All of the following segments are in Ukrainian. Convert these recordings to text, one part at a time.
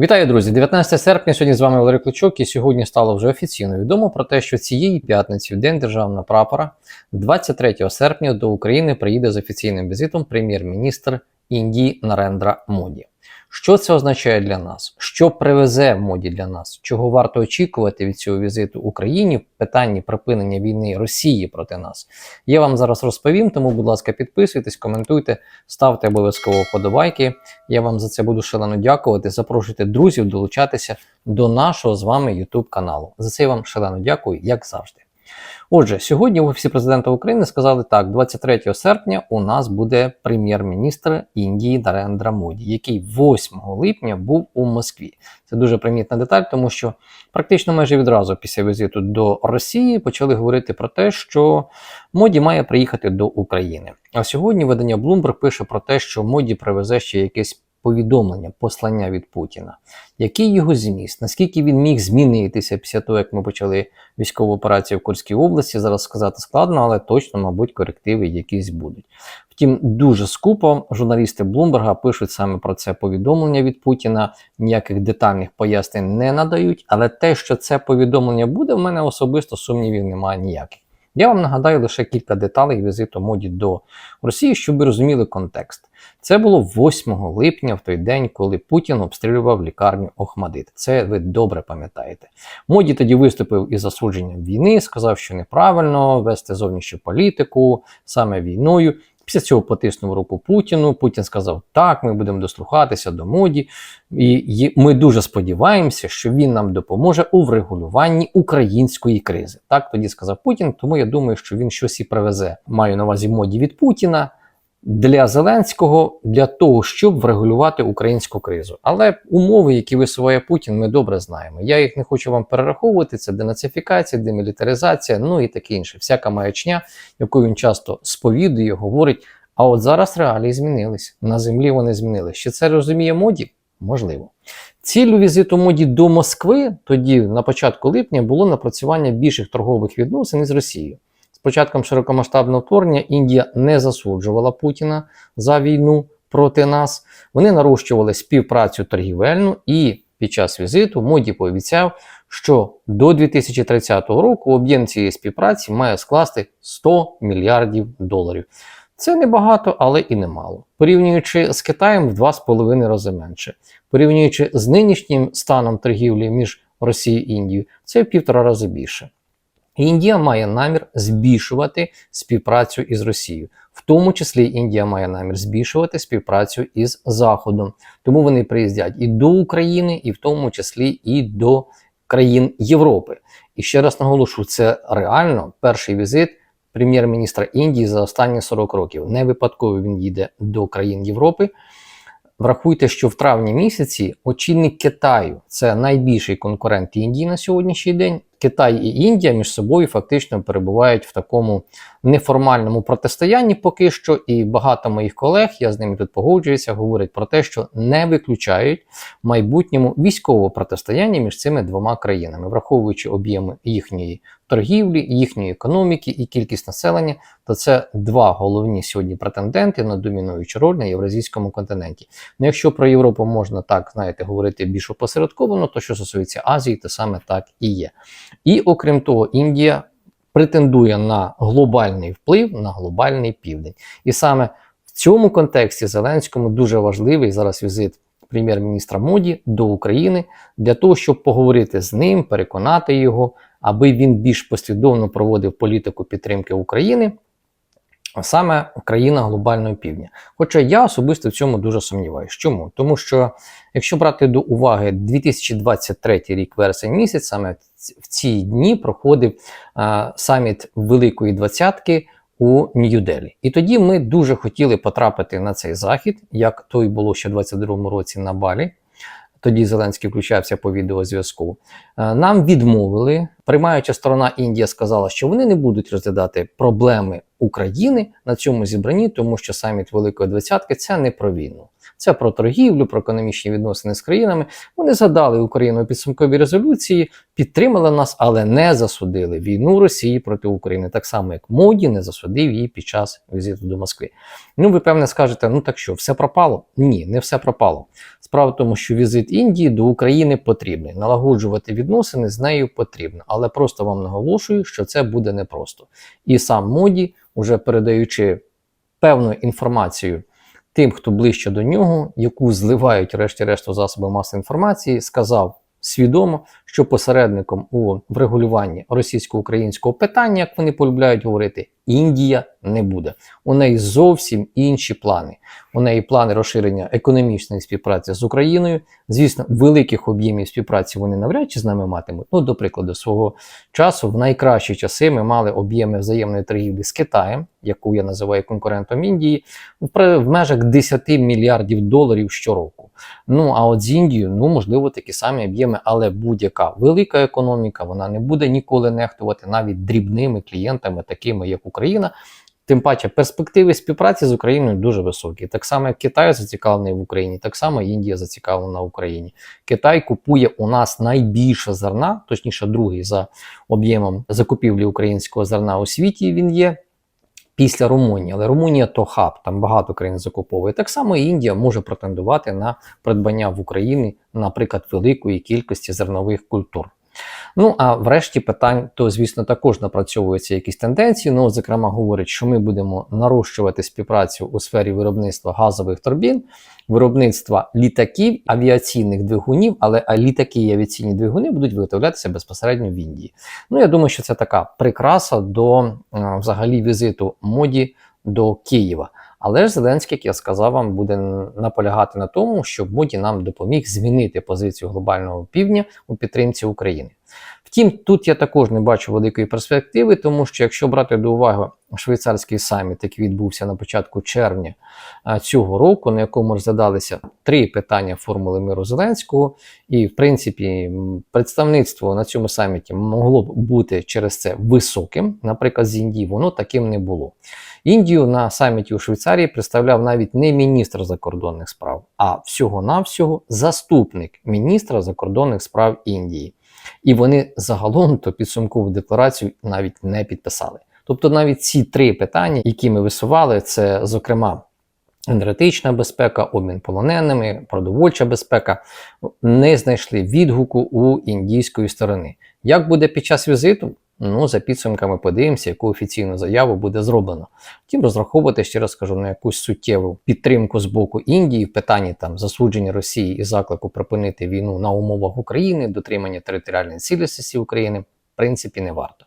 Вітаю, друзі! 19 серпня. Сьогодні з вами Валерій Кличок, і сьогодні стало вже офіційно відомо про те, що цієї п'ятниці, в День державного прапора, 23 серпня до України приїде з офіційним візитом прем'єр-міністр Індії Нарендра Моді. Що це означає для нас? Що привезе моді для нас? Чого варто очікувати від цього візиту Україні в питанні припинення війни Росії проти нас? Я вам зараз розповім, тому, будь ласка, підписуйтесь, коментуйте, ставте обов'язково вподобайки. Я вам за це буду шалено дякувати. Запрошуйте друзів долучатися до нашого з вами YouTube каналу. За це я вам шалено дякую, як завжди. Отже, сьогодні в Офісі президента України сказали так: 23 серпня у нас буде прем'єр-міністр Індії Нарендра Моді, який 8 липня був у Москві. Це дуже примітна деталь, тому що практично майже відразу після візиту до Росії почали говорити про те, що Моді має приїхати до України. А сьогодні видання Bloomberg пише про те, що Моді привезе ще якесь повідомлення, послання від Путіна. Який його зміст? Наскільки він міг змінитися після того, як ми почали військову операцію в Курській області? Зараз сказати складно, але точно, мабуть, корективи якісь будуть. Втім, дуже скупо журналісти Блумберга пишуть саме про це повідомлення від Путіна. Ніяких детальних пояснень не надають. Але те, що це повідомлення буде, в мене особисто сумнівів немає ніяких. Я вам нагадаю лише кілька деталей візиту моді до Росії, щоб ви розуміли контекст. Це було 8 липня, в той день, коли Путін обстрілював лікарню Охмадит. Це ви добре пам'ятаєте. Моді тоді виступив із засудженням війни, сказав, що неправильно вести зовнішню політику саме війною. Після цього потиснув руку Путіну. Путін сказав, так, ми будемо дослухатися до моді, і ми дуже сподіваємося, що він нам допоможе у врегулюванні української кризи. Так тоді сказав Путін. Тому я думаю, що він щось і привезе. Маю на увазі моді від Путіна для Зеленського для того, щоб врегулювати українську кризу. Але умови, які висуває Путін, ми добре знаємо. Я їх не хочу вам перераховувати. Це денацифікація, демілітаризація, ну і таке інше. Всяка маячня, яку він часто сповідує, говорить. А от зараз реалії змінились. На землі вони змінились. Чи це розуміє моді? Можливо. Ціллю візиту моді до Москви тоді, на початку липня, було напрацювання більших торгових відносин із Росією. Початком широкомасштабного вторгнення Індія не засуджувала Путіна за війну проти нас. Вони нарощували співпрацю торгівельну і під час візиту моді пообіцяв, що до 2030 року об'єм цієї співпраці має скласти 100 мільярдів доларів. Це небагато, але і немало. Порівнюючи з Китаєм в 2,5 рази менше. Порівнюючи з нинішнім станом торгівлі між Росією і Індією, це в півтора рази більше. Індія має намір збільшувати співпрацю із Росією, в тому числі Індія має намір збільшувати співпрацю із Заходом. Тому вони приїздять і до України, і в тому числі і до країн Європи. І ще раз наголошу, це реально перший візит прем'єр-міністра Індії за останні 40 років. Не випадково він їде до країн Європи. Врахуйте, що в травні місяці очільник Китаю це найбільший конкурент Індії на сьогоднішній день. Китай і Індія між собою фактично перебувають в такому неформальному протистоянні поки що. І багато моїх колег, я з ними тут погоджуюся, говорять про те, що не виключають майбутньому військового протистояння між цими двома країнами, враховуючи об'єми їхньої торгівлі, їхньої економіки і кількість населення, то це два головні сьогодні претенденти на домінуючу роль на євразійському континенті. Ну, якщо про Європу можна так знаєте говорити більш опосередковано, то що стосується Азії, то саме так і є. І окрім того, Індія претендує на глобальний вплив на глобальний південь. І саме в цьому контексті Зеленському дуже важливий зараз візит прем'єр-міністра Моді до України для того, щоб поговорити з ним, переконати його, аби він більш послідовно проводив політику підтримки України. А саме країна глобального півдня. Хоча я особисто в цьому дуже сумніваюся. Чому? Тому що, якщо брати до уваги 2023 рік вересень місяць, саме в ці дні проходив а, саміт Великої Двадцятки у Нью-Делі. І тоді ми дуже хотіли потрапити на цей захід, як то й було ще в 2022 році на Балі. Тоді Зеленський включався по відеозв'язку. Нам відмовили. Приймаюча сторона Індія сказала, що вони не будуть розглядати проблеми України на цьому зібранні, тому що саміт Великої Двадцятки це не про війну. Це про торгівлю, про економічні відносини з країнами. Вони згадали Україну у підсумковій резолюції, підтримали нас, але не засудили війну Росії проти України, так само як Моді не засудив її під час візиту до Москви. Ну, ви певне скажете, ну так що, все пропало? Ні, не все пропало. Справа в тому, що візит Індії до України потрібний. Налагоджувати відносини з нею потрібно, але просто вам наголошую, що це буде непросто. І сам Моді, уже передаючи певну інформацію тим, хто ближче до нього, яку зливають решті-решту засоби масової інформації, сказав свідомо, що посередником у врегулюванні російсько-українського питання, як вони полюбляють говорити, Індія не буде. У неї зовсім інші плани. У неї плани розширення економічної співпраці з Україною. Звісно, великих об'ємів співпраці вони навряд чи з нами матимуть. Ну, до прикладу, свого часу, в найкращі часи, ми мали об'єми взаємної торгівлі з Китаєм, яку я називаю конкурентом Індії, в межах 10 мільярдів доларів щороку. Ну а от з Індією, ну можливо, такі самі об'єми, але будь-яка велика економіка, вона не буде ніколи нехтувати навіть дрібними клієнтами, такими як Україна. Тим паче перспективи співпраці з Україною дуже високі. Так само, як Китай зацікавлений в Україні, так само Індія зацікавлена в Україні. Китай купує у нас найбільше зерна, точніше, другий за об'ємом закупівлі українського зерна у світі. Він є. Після Румунії, але Румунія то хаб, там багато країн закуповує. Так само і Індія може претендувати на придбання в Україні, наприклад, великої кількості зернових культур. Ну а врешті питань, то звісно також напрацьовуються якісь тенденції. Ну, зокрема, говорять, що ми будемо нарощувати співпрацю у сфері виробництва газових турбін, виробництва літаків, авіаційних двигунів, але літаки і авіаційні двигуни будуть виготовлятися безпосередньо в Індії. Ну, я думаю, що це така прикраса до е, взагалі візиту моді до Києва. Але ж Зеленський, як я сказав вам, буде наполягати на тому, щоб Моді нам допоміг змінити позицію глобального півдня у підтримці України. Втім, тут я також не бачу великої перспективи, тому що якщо брати до уваги швейцарський саміт, який відбувся на початку червня цього року, на якому розглядалися три питання формули миру Зеленського, і в принципі представництво на цьому саміті могло б бути через це високим, наприклад, з Індії, воно таким не було. Індію на саміті у Швейцарії представляв навіть не міністр закордонних справ, а всього-навсього заступник міністра закордонних справ Індії. І вони загалом то підсумкову декларацію навіть не підписали. Тобто навіть ці три питання, які ми висували, це зокрема енергетична безпека, обмін полоненими, продовольча безпека, не знайшли відгуку у індійської сторони. Як буде під час візиту? Ну, за підсумками подивимося, яку офіційну заяву буде зроблено. Втім, розраховувати, ще раз скажу, на якусь суттєву підтримку з боку Індії в питанні там засудження Росії і заклику припинити війну на умовах України, дотримання територіальної цілісності України, в принципі, не варто.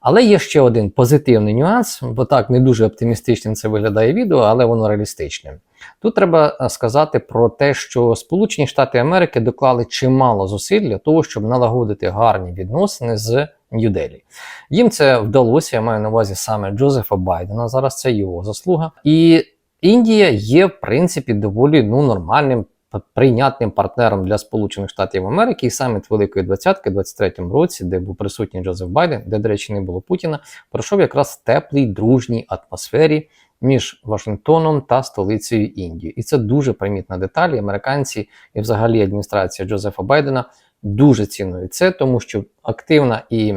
Але є ще один позитивний нюанс, бо так не дуже оптимістичним це виглядає відео, але воно реалістичне. Тут треба е, сказати про те, що Сполучені Штати Америки доклали чимало зусиль для того, щоб налагодити гарні відносини з Нью-Делі. Їм це вдалося, я маю на увазі саме Джозефа Байдена. Зараз це його заслуга. І Індія є, в принципі, доволі ну, нормальним. Прийнятним партнером для Сполучених Штатів Америки і саміт Великої Двадцятки у 23-му році, де був присутній Джозеф Байден, де, до речі, не було Путіна, пройшов якраз в теплій дружній атмосфері між Вашингтоном та столицею Індії. І це дуже примітна деталь. Американці і взагалі адміністрація Джозефа Байдена дуже ціную це, тому що активна і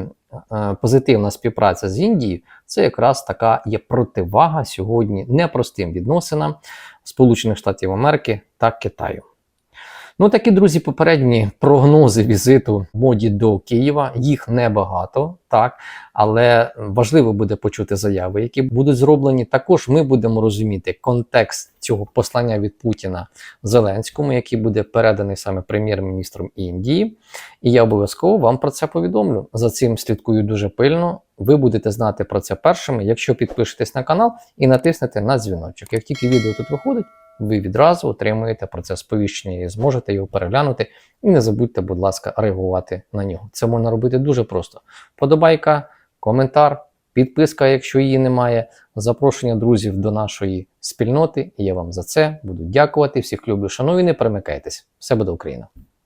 е, позитивна співпраця з Індією це якраз така є противага сьогодні непростим відносинам Сполучених Штатів Америки та Китаю. Ну, такі, друзі, попередні прогнози візиту моді до Києва. Їх небагато, так, але важливо буде почути заяви, які будуть зроблені. Також ми будемо розуміти контекст цього послання від Путіна Зеленському, який буде переданий саме прем'єр-міністром Індії. І я обов'язково вам про це повідомлю. За цим слідкую дуже пильно. Ви будете знати про це першими, якщо підпишетесь на канал і натиснете на дзвіночок. Як тільки відео тут виходить, ви відразу отримуєте про це сповіщення і зможете його переглянути. І не забудьте, будь ласка, реагувати на нього. Це можна робити дуже просто. Подобайка, коментар, підписка, якщо її немає, запрошення друзів до нашої спільноти. Я вам за це буду дякувати. Всіх люблю, шаную, не перемикайтесь. Все буде Україна!